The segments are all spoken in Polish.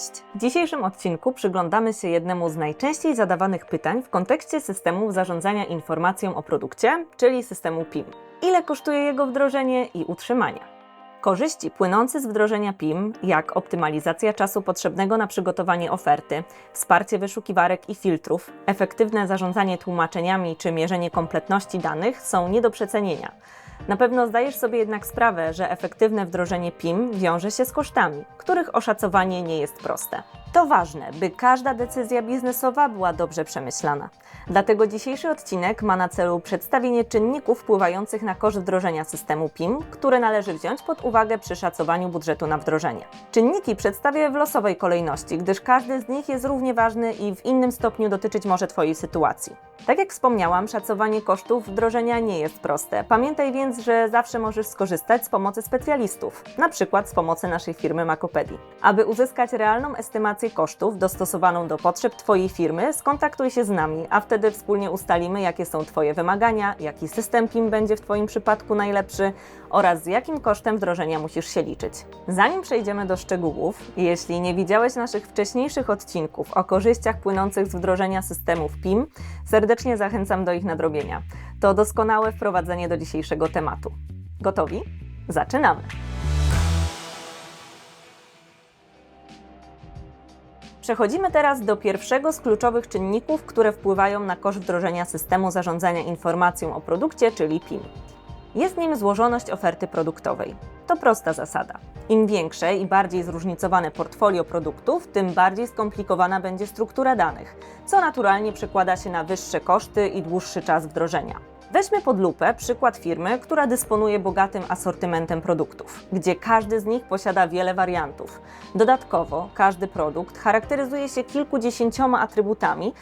Cześć! W dzisiejszym odcinku przyglądamy się jednemu z najczęściej zadawanych pytań w kontekście systemów zarządzania informacją o produkcie, czyli systemu PIM. Ile kosztuje jego wdrożenie i utrzymanie? Korzyści płynące z wdrożenia PIM, jak optymalizacja czasu potrzebnego na przygotowanie oferty, wsparcie wyszukiwarek i filtrów, efektywne zarządzanie tłumaczeniami czy mierzenie kompletności danych, są nie do przecenienia. Na pewno zdajesz sobie jednak sprawę, że efektywne wdrożenie PIM wiąże się z kosztami, których oszacowanie nie jest proste. To ważne, by każda decyzja biznesowa była dobrze przemyślana. Dlatego dzisiejszy odcinek ma na celu przedstawienie czynników wpływających na koszt wdrożenia systemu PIM, które należy wziąć pod uwagę przy szacowaniu budżetu na wdrożenie. Czynniki przedstawię w losowej kolejności, gdyż każdy z nich jest równie ważny i w innym stopniu dotyczyć może Twojej sytuacji. Tak jak wspomniałam, szacowanie kosztów wdrożenia nie jest proste. Pamiętaj więc, że zawsze możesz skorzystać z pomocy specjalistów, na przykład z pomocy naszej firmy Makopedii. Aby uzyskać realną estymację kosztów dostosowaną do potrzeb Twojej firmy, skontaktuj się z nami, a wtedy wspólnie ustalimy, jakie są Twoje wymagania, jaki system PIM będzie w Twoim przypadku najlepszy oraz z jakim kosztem wdrożenia musisz się liczyć. Zanim przejdziemy do szczegółów, jeśli nie widziałeś naszych wcześniejszych odcinków o korzyściach płynących z wdrożenia systemów PIM, serdecznie zachęcam do ich nadrobienia. To doskonałe wprowadzenie do dzisiejszego tematu. Gotowi? Zaczynamy! Przechodzimy teraz do pierwszego z kluczowych czynników, które wpływają na koszt wdrożenia systemu zarządzania informacją o produkcie, czyli PIM. Jest nim złożoność oferty produktowej. To prosta zasada. Im większe i bardziej zróżnicowane portfolio produktów, tym bardziej skomplikowana będzie struktura danych, co naturalnie przekłada się na wyższe koszty i dłuższy czas wdrożenia. Weźmy pod lupę przykład firmy, która dysponuje bogatym asortymentem produktów, gdzie każdy z nich posiada wiele wariantów. Dodatkowo każdy produkt charakteryzuje się kilkudziesięcioma atrybutami,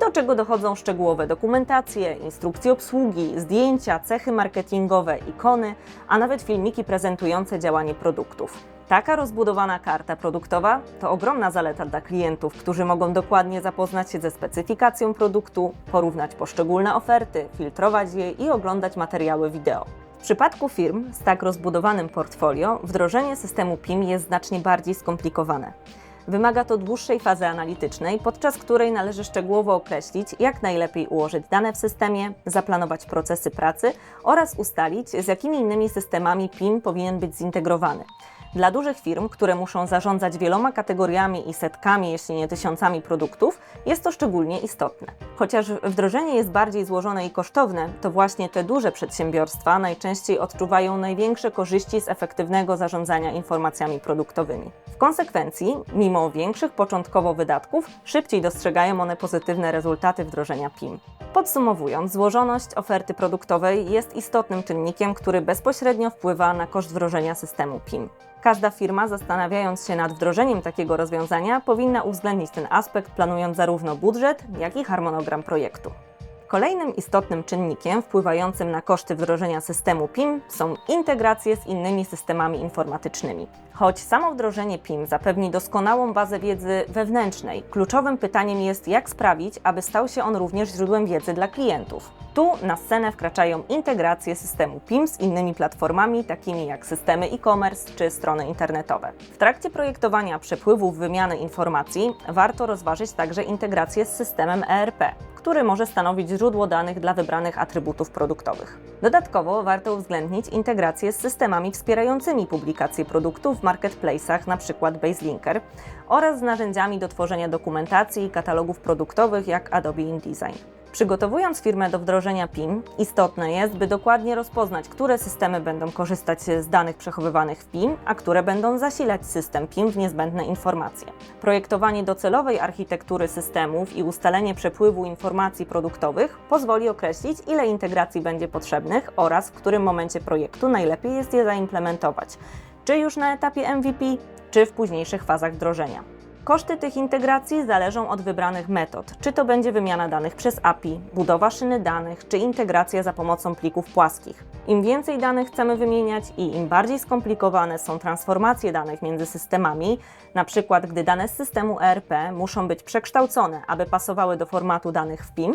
do czego dochodzą szczegółowe dokumentacje, instrukcje obsługi, zdjęcia, cechy marketingowe, ikony, a nawet filmiki prezentujące działanie produktów. Taka rozbudowana karta produktowa to ogromna zaleta dla klientów, którzy mogą dokładnie zapoznać się ze specyfikacją produktu, porównać poszczególne oferty, filtrować je i oglądać materiały wideo. W przypadku firm z tak rozbudowanym portfolio wdrożenie systemu PIM jest znacznie bardziej skomplikowane. Wymaga to dłuższej fazy analitycznej, podczas której należy szczegółowo określić, jak najlepiej ułożyć dane w systemie, zaplanować procesy pracy oraz ustalić, z jakimi innymi systemami PIM powinien być zintegrowany. Dla dużych firm, które muszą zarządzać wieloma kategoriami i setkami, jeśli nie tysiącami produktów, jest to szczególnie istotne. Chociaż wdrożenie jest bardziej złożone i kosztowne, to właśnie te duże przedsiębiorstwa najczęściej odczuwają największe korzyści z efektywnego zarządzania informacjami produktowymi. W konsekwencji, mimo większych początkowo wydatków, szybciej dostrzegają one pozytywne rezultaty wdrożenia PIM. Podsumowując, złożoność oferty produktowej jest istotnym czynnikiem, który bezpośrednio wpływa na koszt wdrożenia systemu PIM. Każda firma, zastanawiając się nad wdrożeniem takiego rozwiązania, powinna uwzględnić ten aspekt, planując zarówno budżet, jak i harmonogram projektu. Kolejnym istotnym czynnikiem wpływającym na koszty wdrożenia systemu PIM są integracje z innymi systemami informatycznymi. Choć samo wdrożenie PIM zapewni doskonałą bazę wiedzy wewnętrznej, kluczowym pytaniem jest, jak sprawić, aby stał się on również źródłem wiedzy dla klientów. Tu na scenę wkraczają integracje systemu PIM z innymi platformami, takimi jak systemy e-commerce czy strony internetowe. W trakcie projektowania przepływów wymiany informacji warto rozważyć także integrację z systemem ERP, który może stanowić źródło danych dla wybranych atrybutów produktowych. Dodatkowo warto uwzględnić integrację z systemami wspierającymi publikację produktów w marketplace'ach, np. BaseLinker, oraz z narzędziami do tworzenia dokumentacji i katalogów produktowych jak Adobe InDesign. Przygotowując firmę do wdrożenia PIM, istotne jest, by dokładnie rozpoznać, które systemy będą korzystać z danych przechowywanych w PIM, a które będą zasilać system PIM w niezbędne informacje. Projektowanie docelowej architektury systemów i ustalenie przepływu informacji produktowych pozwoli określić, ile integracji będzie potrzebnych oraz w którym momencie projektu najlepiej jest je zaimplementować, czy już na etapie MVP, czy w późniejszych fazach wdrożenia. Koszty tych integracji zależą od wybranych metod, czy to będzie wymiana danych przez API, budowa szyny danych, czy integracja za pomocą plików płaskich. Im więcej danych chcemy wymieniać i im bardziej skomplikowane są transformacje danych między systemami, przykład gdy dane z systemu ERP muszą być przekształcone, aby pasowały do formatu danych w PIM,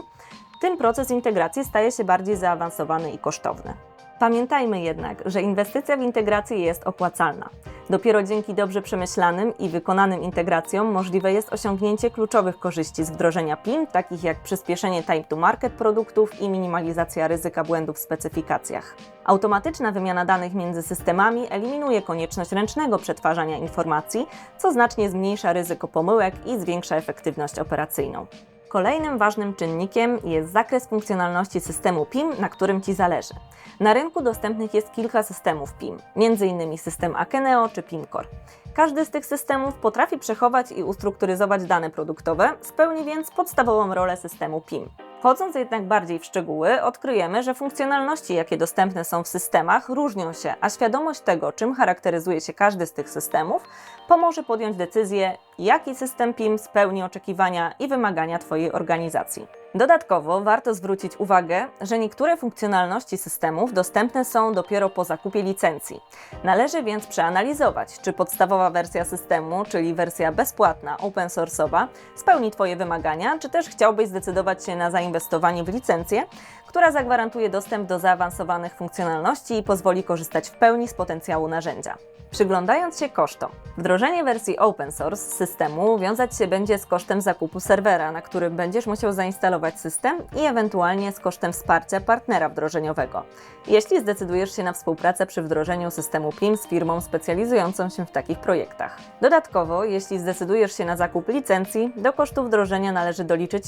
tym proces integracji staje się bardziej zaawansowany i kosztowny. Pamiętajmy jednak, że inwestycja w integrację jest opłacalna. Dopiero dzięki dobrze przemyślanym i wykonanym integracjom możliwe jest osiągnięcie kluczowych korzyści z wdrożenia PIM, takich jak przyspieszenie time to market produktów i minimalizacja ryzyka błędów w specyfikacjach. Automatyczna wymiana danych między systemami eliminuje konieczność ręcznego przetwarzania informacji, co znacznie zmniejsza ryzyko pomyłek i zwiększa efektywność operacyjną. Kolejnym ważnym czynnikiem jest zakres funkcjonalności systemu PIM, na którym Ci zależy. Na rynku dostępnych jest kilka systemów PIM, m.in. system Akeneo czy PIMCore. Każdy z tych systemów potrafi przechować i ustrukturyzować dane produktowe, spełni więc podstawową rolę systemu PIM. Wchodząc jednak bardziej w szczegóły, odkryjemy, że funkcjonalności, jakie dostępne są w systemach, różnią się, a świadomość tego, czym charakteryzuje się każdy z tych systemów, pomoże podjąć decyzję, jaki system PIM spełni oczekiwania i wymagania Twojej organizacji. Dodatkowo warto zwrócić uwagę, że niektóre funkcjonalności systemów dostępne są dopiero po zakupie licencji. Należy więc przeanalizować, czy podstawowa wersja systemu, czyli wersja bezpłatna, open source'owa, spełni Twoje wymagania, czy też chciałbyś zdecydować się na zainwestowanie w licencję, która zagwarantuje dostęp do zaawansowanych funkcjonalności i pozwoli korzystać w pełni z potencjału narzędzia. Przyglądając się kosztom, wdrożenie wersji open source systemu wiązać się będzie z kosztem zakupu serwera, na którym będziesz musiał zainstalować system i ewentualnie z kosztem wsparcia partnera wdrożeniowego, jeśli zdecydujesz się na współpracę przy wdrożeniu systemu PIM z firmą specjalizującą się w takich projektach. Dodatkowo, jeśli zdecydujesz się na zakup licencji, do kosztu wdrożenia należy doliczyć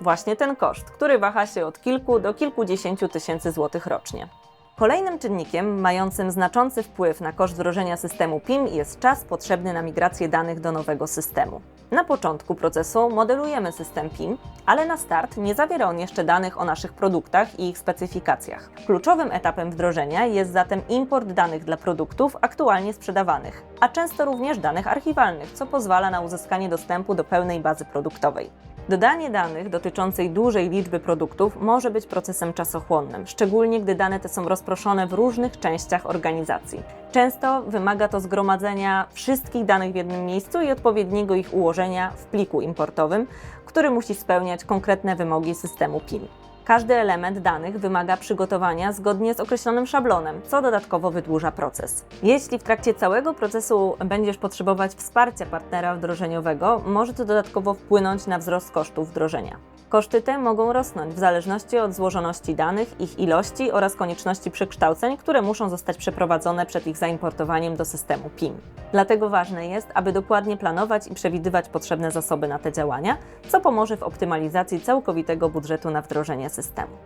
właśnie ten koszt, który waha się od kilku do kilkudziesięciu tysięcy złotych rocznie. Kolejnym czynnikiem mającym znaczący wpływ na koszt wdrożenia systemu PIM jest czas potrzebny na migrację danych do nowego systemu. Na początku procesu modelujemy system PIM, ale na start nie zawiera on jeszcze danych o naszych produktach i ich specyfikacjach. Kluczowym etapem wdrożenia jest zatem import danych dla produktów aktualnie sprzedawanych, a często również danych archiwalnych, co pozwala na uzyskanie dostępu do pełnej bazy produktowej. Dodanie danych dotyczącej dużej liczby produktów może być procesem czasochłonnym, szczególnie gdy dane te są rozproszone w różnych częściach organizacji. Często wymaga to zgromadzenia wszystkich danych w jednym miejscu i odpowiedniego ich ułożenia w pliku importowym, który musi spełniać konkretne wymogi systemu PIM. Każdy element danych wymaga przygotowania zgodnie z określonym szablonem, co dodatkowo wydłuża proces. Jeśli w trakcie całego procesu będziesz potrzebować wsparcia partnera wdrożeniowego, może to dodatkowo wpłynąć na wzrost kosztów wdrożenia. Koszty te mogą rosnąć w zależności od złożoności danych, ich ilości oraz konieczności przekształceń, które muszą zostać przeprowadzone przed ich zaimportowaniem do systemu PIM. Dlatego ważne jest, aby dokładnie planować i przewidywać potrzebne zasoby na te działania, co pomoże w optymalizacji całkowitego budżetu na wdrożenie systemu.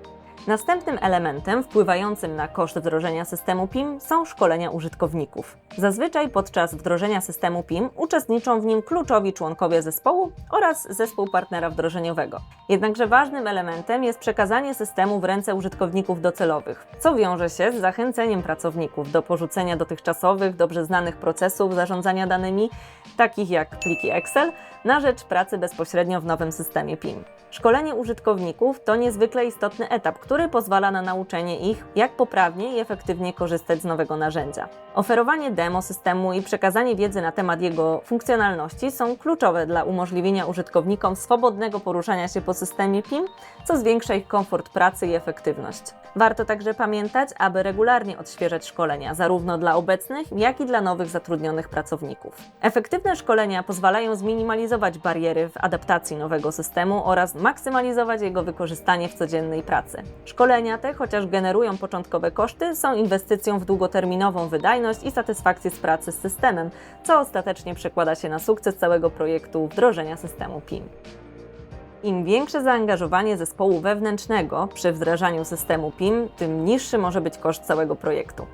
Następnym elementem wpływającym na koszt wdrożenia systemu PIM są szkolenia użytkowników. Zazwyczaj podczas wdrożenia systemu PIM uczestniczą w nim kluczowi członkowie zespołu oraz zespół partnera wdrożeniowego. Jednakże ważnym elementem jest przekazanie systemu w ręce użytkowników docelowych, co wiąże się z zachęceniem pracowników do porzucenia dotychczasowych, dobrze znanych procesów zarządzania danymi, takich jak pliki Excel, na rzecz pracy bezpośrednio w nowym systemie PIM. Szkolenie użytkowników to niezwykle istotny etap, który pozwala na nauczenie ich, jak poprawnie i efektywnie korzystać z nowego narzędzia. Oferowanie demo systemu i przekazanie wiedzy na temat jego funkcjonalności są kluczowe dla umożliwienia użytkownikom swobodnego poruszania się po systemie PIM, co zwiększa ich komfort pracy i efektywność. Warto także pamiętać, aby regularnie odświeżać szkolenia, zarówno dla obecnych, jak i dla nowych zatrudnionych pracowników. Efektywne szkolenia pozwalają zminimalizować bariery w adaptacji nowego systemu oraz maksymalizować jego wykorzystanie w codziennej pracy. Szkolenia te, chociaż generują początkowe koszty, są inwestycją w długoterminową wydajność i satysfakcję z pracy z systemem, co ostatecznie przekłada się na sukces całego projektu wdrożenia systemu PIM. Im większe zaangażowanie zespołu wewnętrznego przy wdrażaniu systemu PIM, tym niższy może być koszt całego projektu.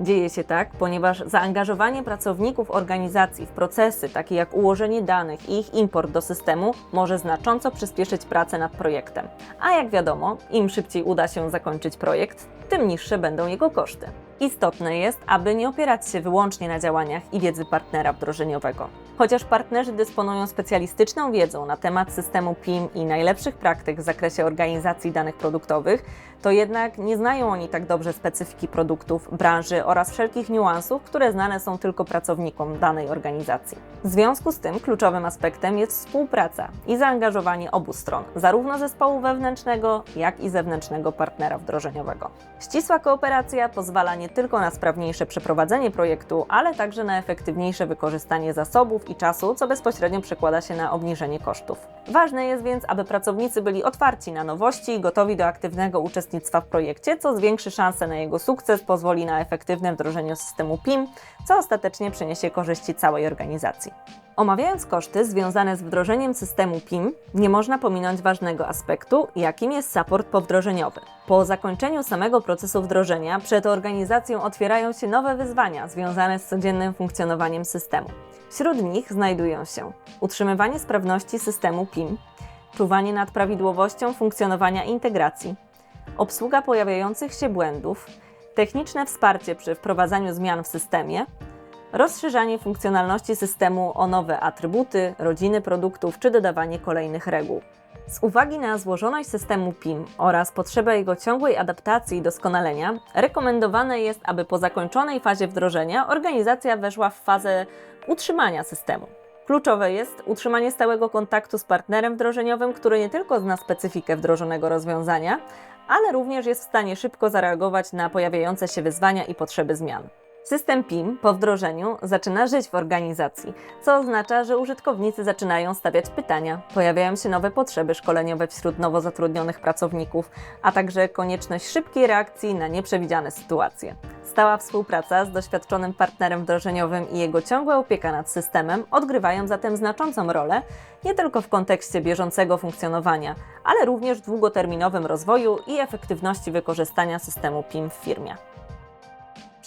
Dzieje się tak, ponieważ zaangażowanie pracowników organizacji w procesy takie jak ułożenie danych i ich import do systemu może znacząco przyspieszyć pracę nad projektem. A jak wiadomo, im szybciej uda się zakończyć projekt, tym niższe będą jego koszty. Istotne jest, aby nie opierać się wyłącznie na działaniach i wiedzy partnera wdrożeniowego. Chociaż partnerzy dysponują specjalistyczną wiedzą na temat systemu PIM i najlepszych praktyk w zakresie organizacji danych produktowych, to jednak nie znają oni tak dobrze specyfiki produktów, branży oraz wszelkich niuansów, które znane są tylko pracownikom danej organizacji. W związku z tym kluczowym aspektem jest współpraca i zaangażowanie obu stron, zarówno zespołu wewnętrznego, jak i zewnętrznego partnera wdrożeniowego. Ścisła kooperacja pozwala nie tylko na sprawniejsze przeprowadzenie projektu, ale także na efektywniejsze wykorzystanie zasobów i czasu, co bezpośrednio przekłada się na obniżenie kosztów. Ważne jest więc, aby pracownicy byli otwarci na nowości i gotowi do aktywnego uczestnictwa w projekcie, co zwiększy szanse na jego sukces, pozwoli na efektywne wdrożenie systemu PIM, co ostatecznie przyniesie korzyści całej organizacji. Omawiając koszty związane z wdrożeniem systemu PIM, nie można pominąć ważnego aspektu, jakim jest support powdrożeniowy. Po zakończeniu samego procesu wdrożenia przed organizacją otwierają się nowe wyzwania związane z codziennym funkcjonowaniem systemu. Wśród nich znajdują się. Utrzymywanie sprawności systemu PIM, czuwanie nad prawidłowością funkcjonowania integracji, obsługa pojawiających się błędów, techniczne wsparcie przy wprowadzaniu zmian w systemie, rozszerzanie funkcjonalności systemu o nowe atrybuty, rodziny produktów czy dodawanie kolejnych reguł. Z uwagi na złożoność systemu PIM oraz potrzebę jego ciągłej adaptacji i doskonalenia, rekomendowane jest, aby po zakończonej fazie wdrożenia organizacja weszła w fazę utrzymania systemu. Kluczowe jest utrzymanie stałego kontaktu z partnerem wdrożeniowym, który nie tylko zna specyfikę wdrożonego rozwiązania, ale również jest w stanie szybko zareagować na pojawiające się wyzwania i potrzeby zmian. System PIM po wdrożeniu zaczyna żyć w organizacji, co oznacza, że użytkownicy zaczynają stawiać pytania, pojawiają się nowe potrzeby szkoleniowe wśród nowo zatrudnionych pracowników, a także konieczność szybkiej reakcji na nieprzewidziane sytuacje. Stała współpraca z doświadczonym partnerem wdrożeniowym i jego ciągła opieka nad systemem odgrywają zatem znaczącą rolę nie tylko w kontekście bieżącego funkcjonowania, ale również w długoterminowym rozwoju i efektywności wykorzystania systemu PIM w firmie.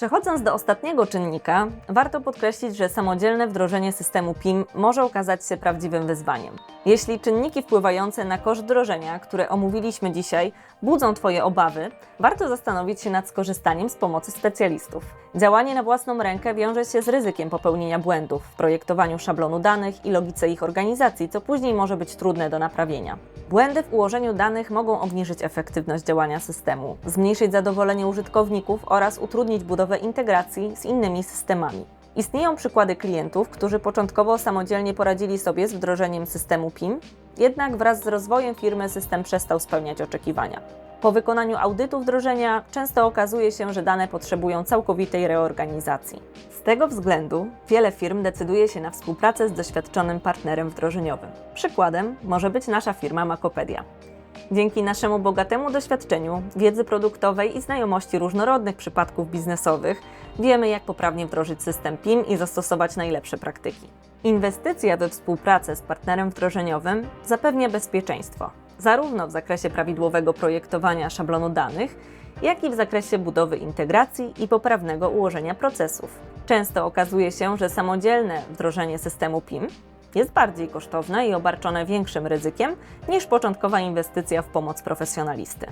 Przechodząc do ostatniego czynnika, warto podkreślić, że samodzielne wdrożenie systemu PIM może okazać się prawdziwym wyzwaniem. Jeśli czynniki wpływające na koszt wdrożenia, które omówiliśmy dzisiaj, budzą Twoje obawy, warto zastanowić się nad skorzystaniem z pomocy specjalistów. Działanie na własną rękę wiąże się z ryzykiem popełnienia błędów w projektowaniu szablonu danych i logice ich organizacji, co później może być trudne do naprawienia. Błędy w ułożeniu danych mogą obniżyć efektywność działania systemu, zmniejszyć zadowolenie użytkowników oraz utrudnić budowę integracji z innymi systemami. Istnieją przykłady klientów, którzy początkowo samodzielnie poradzili sobie z wdrożeniem systemu PIM, jednak wraz z rozwojem firmy system przestał spełniać oczekiwania. Po wykonaniu audytu wdrożenia często okazuje się, że dane potrzebują całkowitej reorganizacji. Z tego względu wiele firm decyduje się na współpracę z doświadczonym partnerem wdrożeniowym. Przykładem może być nasza firma Makopedia. Dzięki naszemu bogatemu doświadczeniu, wiedzy produktowej i znajomości różnorodnych przypadków biznesowych, wiemy, jak poprawnie wdrożyć system PIM i zastosować najlepsze praktyki. Inwestycja we współpracę z partnerem wdrożeniowym zapewnia bezpieczeństwo, zarówno w zakresie prawidłowego projektowania szablonu danych, jak i w zakresie budowy integracji i poprawnego ułożenia procesów. Często okazuje się, że samodzielne wdrożenie systemu PIM jest bardziej kosztowne i obarczone większym ryzykiem niż początkowa inwestycja w pomoc profesjonalisty.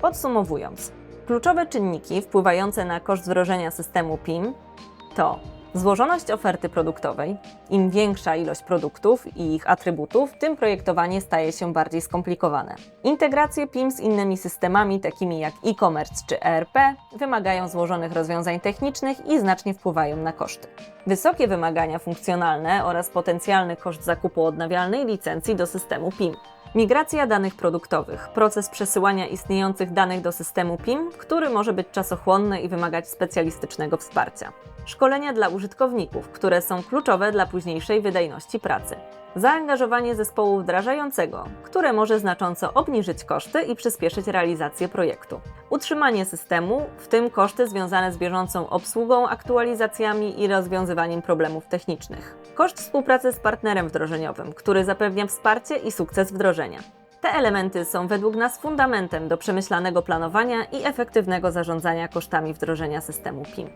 Podsumowując, kluczowe czynniki wpływające na koszt wdrożenia systemu PIM to Złożoność oferty produktowej. Im większa ilość produktów i ich atrybutów, tym projektowanie staje się bardziej skomplikowane. Integracje PIM z innymi systemami, takimi jak e-commerce czy ERP, wymagają złożonych rozwiązań technicznych i znacznie wpływają na koszty. Wysokie wymagania funkcjonalne oraz potencjalny koszt zakupu odnawialnej licencji do systemu PIM. Migracja danych produktowych, proces przesyłania istniejących danych do systemu PIM, który może być czasochłonny i wymagać specjalistycznego wsparcia. Szkolenia dla użytkowników, które są kluczowe dla późniejszej wydajności pracy. Zaangażowanie zespołu wdrażającego, które może znacząco obniżyć koszty i przyspieszyć realizację projektu. Utrzymanie systemu, w tym koszty związane z bieżącą obsługą, aktualizacjami i rozwiązywaniem problemów technicznych. Koszt współpracy z partnerem wdrożeniowym, który zapewnia wsparcie i sukces wdrożenia. Te elementy są według nas fundamentem do przemyślanego planowania i efektywnego zarządzania kosztami wdrożenia systemu PIM.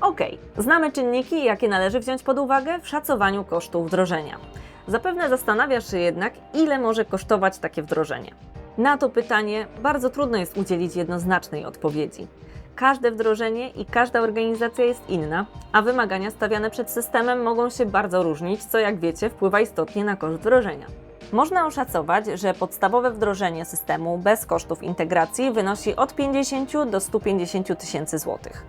Ok, znamy czynniki, jakie należy wziąć pod uwagę w szacowaniu kosztów wdrożenia. Zapewne zastanawiasz się jednak, ile może kosztować takie wdrożenie. Na to pytanie bardzo trudno jest udzielić jednoznacznej odpowiedzi. Każde wdrożenie i każda organizacja jest inna, a wymagania stawiane przed systemem mogą się bardzo różnić, co jak wiecie wpływa istotnie na koszt wdrożenia. Można oszacować, że podstawowe wdrożenie systemu bez kosztów integracji wynosi od 50 do 150 tysięcy złotych.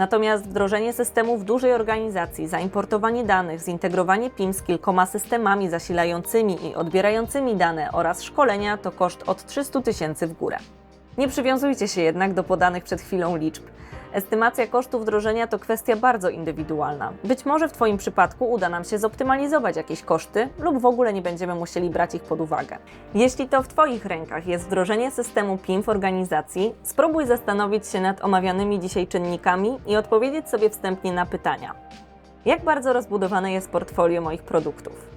Natomiast wdrożenie systemu w dużej organizacji, zaimportowanie danych, zintegrowanie PIM z kilkoma systemami zasilającymi i odbierającymi dane oraz szkolenia to koszt od 300 tysięcy w górę. Nie przywiązujcie się jednak do podanych przed chwilą liczb. Estymacja kosztu wdrożenia to kwestia bardzo indywidualna. Być może w Twoim przypadku uda nam się zoptymalizować jakieś koszty lub w ogóle nie będziemy musieli brać ich pod uwagę. Jeśli to w Twoich rękach jest wdrożenie systemu PIM w organizacji, spróbuj zastanowić się nad omawianymi dzisiaj czynnikami i odpowiedzieć sobie wstępnie na pytania. Jak bardzo rozbudowane jest portfolio moich produktów?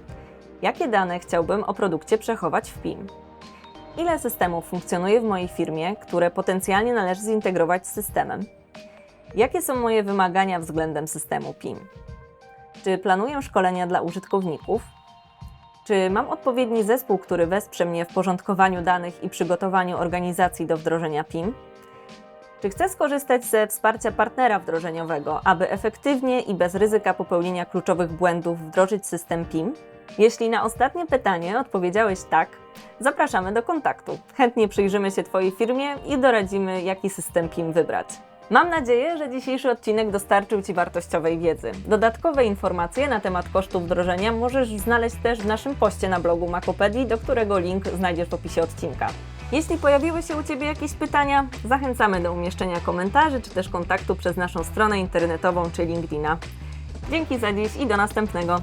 Jakie dane chciałbym o produkcie przechować w PIM? Ile systemów funkcjonuje w mojej firmie, które potencjalnie należy zintegrować z systemem? Jakie są moje wymagania względem systemu PIM? Czy planuję szkolenia dla użytkowników? Czy mam odpowiedni zespół, który wesprze mnie w porządkowaniu danych i przygotowaniu organizacji do wdrożenia PIM? Czy chcę skorzystać ze wsparcia partnera wdrożeniowego, aby efektywnie i bez ryzyka popełnienia kluczowych błędów wdrożyć system PIM? Jeśli na ostatnie pytanie odpowiedziałeś tak, zapraszamy do kontaktu. Chętnie przyjrzymy się Twojej firmie i doradzimy, jaki system PIM wybrać. Mam nadzieję, że dzisiejszy odcinek dostarczył Ci wartościowej wiedzy. Dodatkowe informacje na temat kosztów wdrożenia możesz znaleźć też w naszym poście na blogu Makopedii, do którego link znajdziesz w opisie odcinka. Jeśli pojawiły się u Ciebie jakieś pytania, zachęcamy do umieszczenia komentarzy czy też kontaktu przez naszą stronę internetową czy LinkedIna. Dzięki za dziś i do następnego.